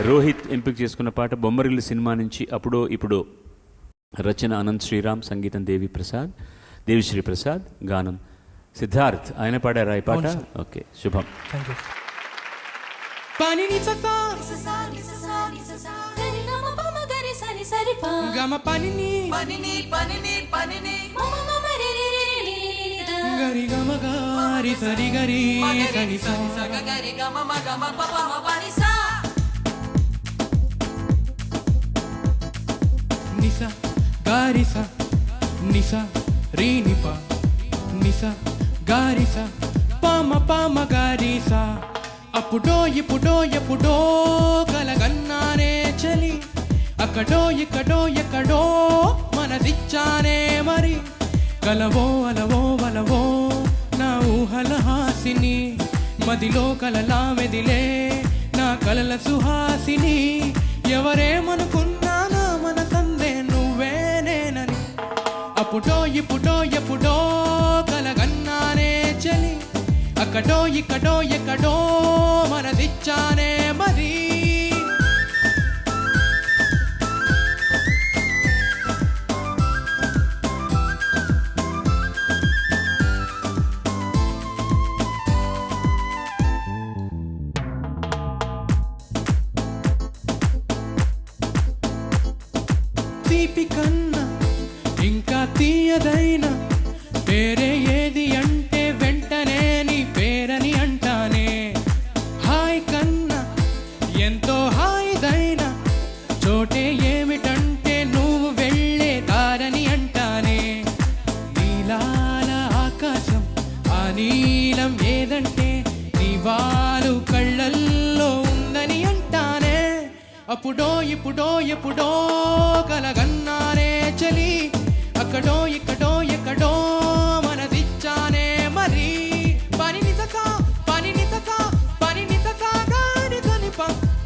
రోహిత్ ఎంపిక చేసుకున్న పాట బొమ్మరిల్లు సినిమా నుంచి అప్పుడో ఇప్పుడు. రచన అనంత్ శ్రీరామ్ సంగీతం దేవి ప్రసాద్ దేవిశ్రీ ప్రసాద్ గానం సిద్ధార్థ్. ఆయన పాడారా ఈ పాట. ఓకే శుభం. గరి గమ గారి సరి గరి సని సా. సగగరి గమ మగ మ పప మ పని సా గారిస నిస రీనిప నిస గారిస పామ పామ గారిస అప్పుడో ఇప్పుడో ఎప్పుడో కలగన్నానే చలి. అక్కడో ఇక్కడో ఎక్కడో మనదిచ్చానే మరి. కలవో అలవో వలవో నా ఊహల హాసిని. మదిలో కలలా మెదిలే నా కలల సుహాసిని. ఎవరేమనుకున్నా అప్పుడో ఇప్పుడో ఎప్పుడో కలగన్నానే చలి. అక్కడో ఇక్కడో ఎక్కడో మనదిచ్చానే మరి. తీపి కన్నా ఇంకా తీయదైన పేరే ఏది అంటే వెంటనే నీ పేరని అంటానే. హాయ్ కన్నా ఎంతో హాయిదైన చోటే ఏమిటంటే నువ్వు వెళ్ళే తారని అంటానే. నీలాల ఆకాశం ఆ నీలం ఏదంటే నీవాలు కళ్ళల్లో ఉందని అంటానే. అప్పుడో ఇప్పుడో ఎప్పుడో కలగన్నానే చలి. అక్కడో ఇక్కడో ఎక్కడో మనదిచ్చానే మరి. పనిని తసా పనిని తసా పనిని తసా గాని సనిప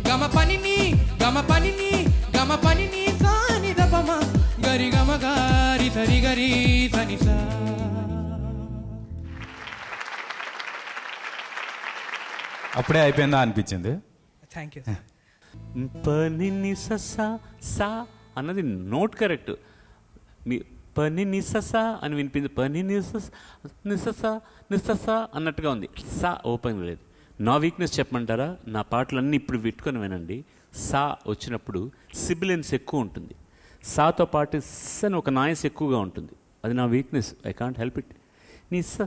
గమ పనిని గమ పనిని గమ పనిని సాని దపమ. గరి గమ గారి సరి గరి సని సా అప్పుడే అయిపోయిందా అనిపించింది? థ్యాంక్ యూ పని నిససా సా అన్నది నోట్ కరెక్ట్. మీ పని నిససా అని వినిపింది పని నిసస నిససా నిససా అన్నట్టుగా ఉంది. సా ఓపెన్ లేదు. నా వీక్నెస్ చెప్పమంటారా? నా పాటలన్నీ ఇప్పుడు పెట్టుకొని వినండి. సా వచ్చినప్పుడు సిబిలెన్స్ ఎక్కువ ఉంటుంది. సాతో పాటు స్ అని ఒక నాయస్ ఎక్కువగా ఉంటుంది. అది నా weakness I can't help it నీ స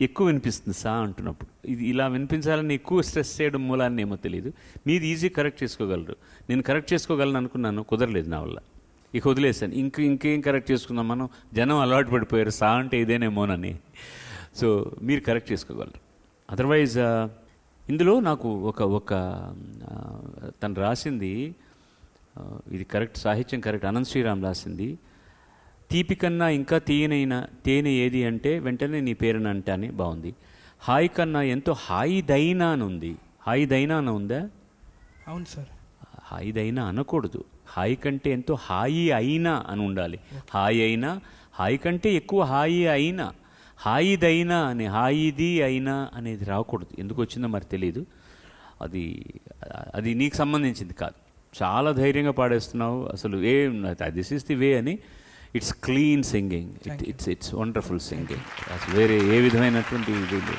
ఎక్కువ వినిపిస్తుంది సా అంటున్నప్పుడు. ఇది ఇలా వినిపించాలని ఎక్కువ స్ట్రెస్ చేయడం మూలాన్ని ఏమో తెలియదు మీది ఈజీ కరెక్ట్ చేసుకోగలరు. నేను కరెక్ట్ చేసుకోగలను అనుకున్నాను. కుదరలేదు నా వల్ల. ఇక వదిలేసాను ఇంక ఇంకేం కరెక్ట్ చేసుకుందాం మనం? జనం అలవాటు పడిపోయారు. సా అంటే ఇదేనేమోనని. సో మీరు కరెక్ట్ చేసుకోగలరు. అదర్వైజ్ ఇందులో నాకు ఒక ఒక తను రాసింది ఇది కరెక్ట్ సాహిత్యం కరెక్ట్ అనంత్ శ్రీరామ్ రాసింది. తీపి కన్నా ఇంకా తీయనైన తేనె ఏది అంటే వెంటనే నీ పేరున అంటానే బాగుంది. హాయి కన్నా ఎంతో హాయిదైనా అని ఉంది. హాయిదైనా అని ఉందా? అవును సార్. హాయిదైనా అనకూడదు. హాయి కంటే ఎంతో హాయి అయినా అని ఉండాలి. హాయి అయినా హాయి కంటే ఎక్కువ హాయి అయినా హాయిదైనా అని హాయిది అయినా అనేది రాకూడదు. ఎందుకు వచ్చిందో మరి తెలియదు అది అది నీకు సంబంధించింది కాదు. చాలా ధైర్యంగా పాడేస్తున్నావు. అసలు ఏ దిస్ ఇస్ ది వే అని. It's clean singing it it's it's wonderful singing అసలు వేరే ఏ విధమైనటువంటి ఇది లేదు.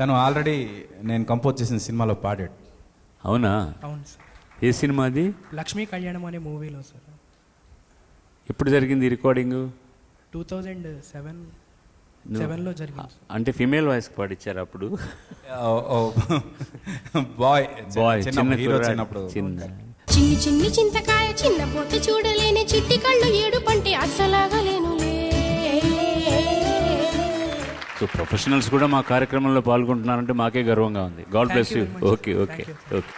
తను ఆల్రెడీ నేను కంపోజ్ చేసిన సినిమాలో పాడాడు. అవునా? అవును సార్. ఏ సినిమా అది? లక్ష్మీ కళ్యాణం అనే మూవీలో సార్ ఎప్పుడు జరిగింది రికార్డింగ్? టూ థౌజండ్ సెవెన్ సెవెన్లో జరిగింది అంటే ఫీమేల్ వాయిస్ పాడిచ్చారు అప్పుడు? బాయ్. బాయ్ చిన్న హీరో చిన్నప్పుడు. చిన్న. చిన్ని చిన్ని చింతకాయ చిన్న పొట్టు చూడలేని చిట్టి కళ్ళు ఏడు పంటే అస్సలాగలేనులే సో ప్రొఫెషనల్స్ కూడా మా కార్యక్రమంలో పాల్గొంటున్నారంటే మాకే గర్వంగా ఉంది. God bless you. Okay okay. Okay